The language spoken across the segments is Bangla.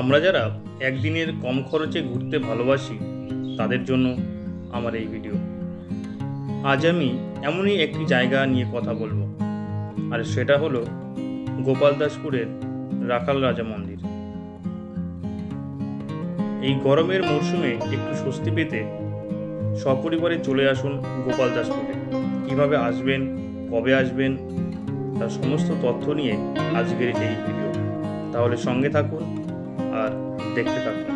আমরা যারা একদিনের কম খরচে ঘুরতে ভালোবাসি, তাদের জন্য আমার এই ভিডিও। আজ আমি এমনই একটি জায়গা নিয়ে কথা বলব, আর সেটা হলো গোপালদাসপুরের রাখাল রাজা মন্দির। এই গরমের মরশুমে একটু স্বস্তি পেতে সপরিবারে চলে আসুন গোপালদাসপুরে কীভাবে আসবেন, কবে আসবেন, তার সমস্ত তথ্য নিয়ে আজকের এই ভিডিও। তাহলে সঙ্গে থাকুন আর দেখতে থাকুন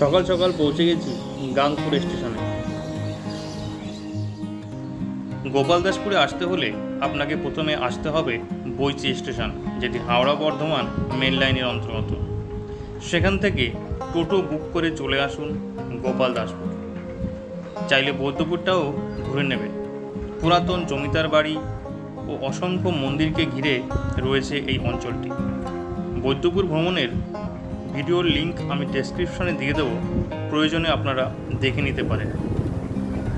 সকাল সকাল পৌঁছে গেছি গাংপুর স্টেশনে। গোপালদাসপুরে আসতে হলে আপনাকে প্রথমে আসতে হবে বইচি স্টেশন, যেটি হাওড়া বর্ধমান মেন লাইনের অন্তর্গত। সেখান থেকে টোটো বুক করে চলে আসুন গোপালদাসপুর চাইলে বৌদ্ধপুরটাও ঘুরে নেবেন পুরাতন জমিদার বাড়ি ও অসংখ্য মন্দিরকে ঘিরে রয়েছে এই অঞ্চলটি। বৈদ্যপুর ভ্রমণের ভিডিওর লিংক আমি ডেসক্রিপশনে দিয়ে দেবো। প্রয়োজনে আপনারা দেখে নিতে পারেন।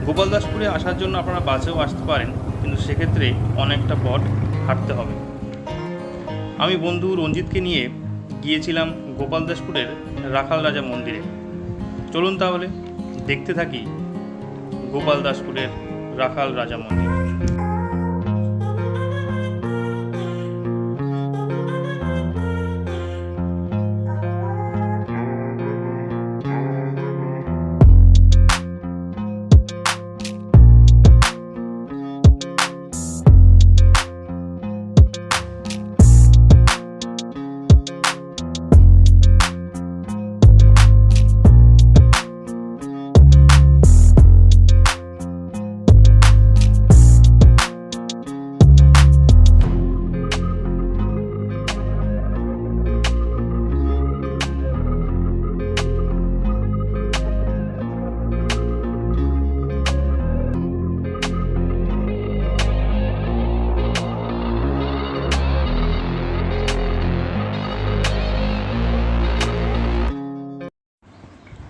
গোপালদাসপুরে আসার জন্য আপনারা বাসেও আসতে পারেন, কিন্তু সেক্ষেত্রে অনেকটা পথ হাঁটতে হবে। আমি বন্ধু রঞ্জিতকে নিয়ে গিয়েছিলাম গোপালদাসপুরের রাখাল রাজা মন্দিরে। চলুন তাহলে দেখতে থাকি গোপাল দাসপুরের রাখাল রাজা মন্দির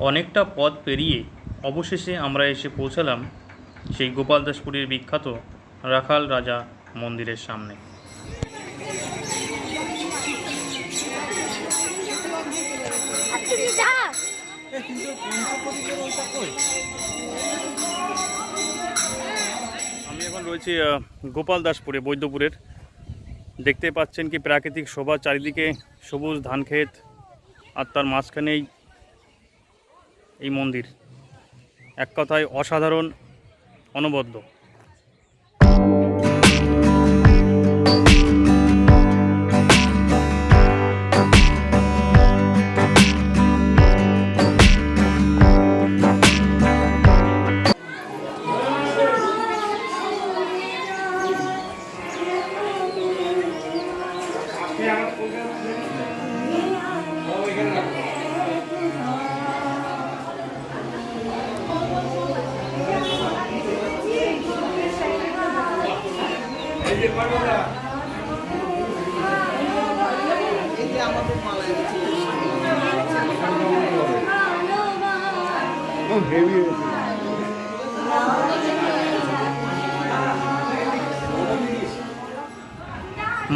অনেকটা পথ পেরিয়ে অবশেষে আমরা এসে পৌঁছালাম সেই গোপালদাসপুরের বিখ্যাত রাখাল রাজা মন্দিরের সামনে। আমি এখন রয়েছি গোপালদাসপুরে, বৈদ্যপুরের। দেখতে পাচ্ছেন কি প্রাকৃতিক শোভা, চারিদিকে সবুজ ধান ক্ষেত আর তার মাঝখানেই এই মন্দির। এক কথায় অসাধারণ অনবদ্য।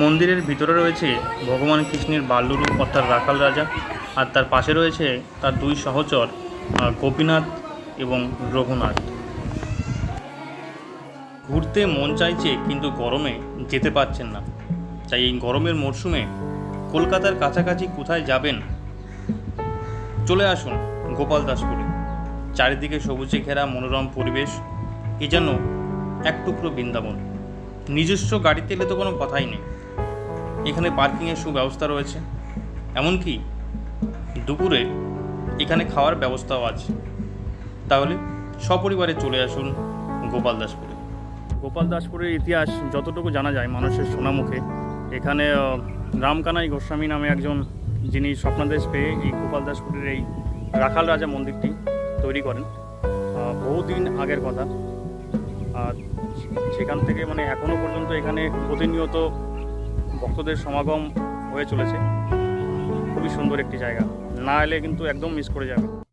মন্দিরের ভিতরে রয়েছে ভগবান কৃষ্ণের বাল্যরূপ, অর্থাৎ রাখাল রাজা। আর তার পাশে রয়েছে তার দুই সহচর গোপীনাথ এবং রঘুনাথ। ঘুরতে মন চাইছে কিন্তু গরমে যেতে পারছেন না। তাই এই গরমের মরশুমে কলকাতার কাছাকাছি কোথায় যাবেন? চলে আসুন গোপাল দাসপুরে। চারিদিকে সবুজে ঘেরা মনোরম পরিবেশ, এ যেন এক টুকরো বৃন্দাবন। নিজস্ব গাড়িতে এলে তো কোনো কথাই নেই। এখানে পার্কিংয়ের সুব্যবস্থা রয়েছে। এমনকি দুপুরে এখানে খাওয়ার ব্যবস্থাও আছে। তাহলে সপরিবারে চলে আসুন গোপালদাসপুরে গোপালদাসপুরের ইতিহাস যতটুকু জানা যায় মানুষের শোনামুখে এখানে রামকানাই গোস্বামী নামে একজন যিনি স্বপ্নাদেশ পেয়ে এই গোপাল দাসপুরের এই রাখাল রাজা মন্দিরটি তৈরি করেন। বহুদিন আগের কথা। আর সেখান থেকে মানে এখনও পর্যন্ত এখানে প্রতিনিয়ত ভক্তদের সমাগম হয়ে চলেছে। খুবই সুন্দর একটি জায়গা। না এলে কিন্তু একদম মিস করে যাবে।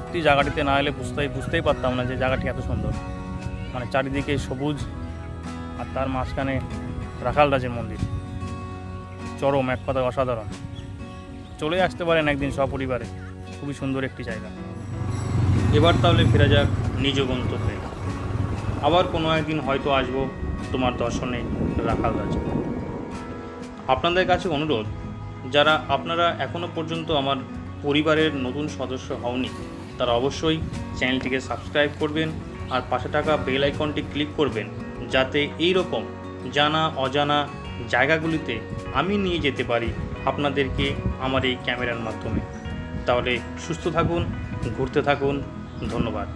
সত্যি জায়গাটিতে না এলে বুঝতেই বুঝতেই পারতাম না যে জায়গাটি এত সুন্দর। মানে চারিদিকে সবুজ আর তার মাঝখানে রাখাল রাজের মন্দির। চরম, এক কথায় অসাধারণ। চলে আসতে পারেন একদিন সপরিবারে। খুবই সুন্দর একটি জায়গা। এবার তাহলে ফেরা যাক নিজ গন্তব্যে। আবার কোনো একদিন হয়তো আসব তোমার দর্শনে রাখাল রাজ। আপনাদের কাছে অনুরোধ, যারা আপনারা এখনও পর্যন্ত আমার পরিবারের নতুন সদস্য হওনি তারা অবশ্যই চ্যানেলটিকে সাবস্ক্রাইব করবেন আর পাশে থাকা বেল আইকনটি ক্লিক করবেন যাতে এই রকম জানা অজানা জায়গাগুলিতে আমি নিয়ে যেতে পারি আপনাদেরকে আমার এই ক্যামেরার মাধ্যমে। তাহলে সুস্থ থাকুন, ঘুরতে থাকুন, ধন্যবাদ।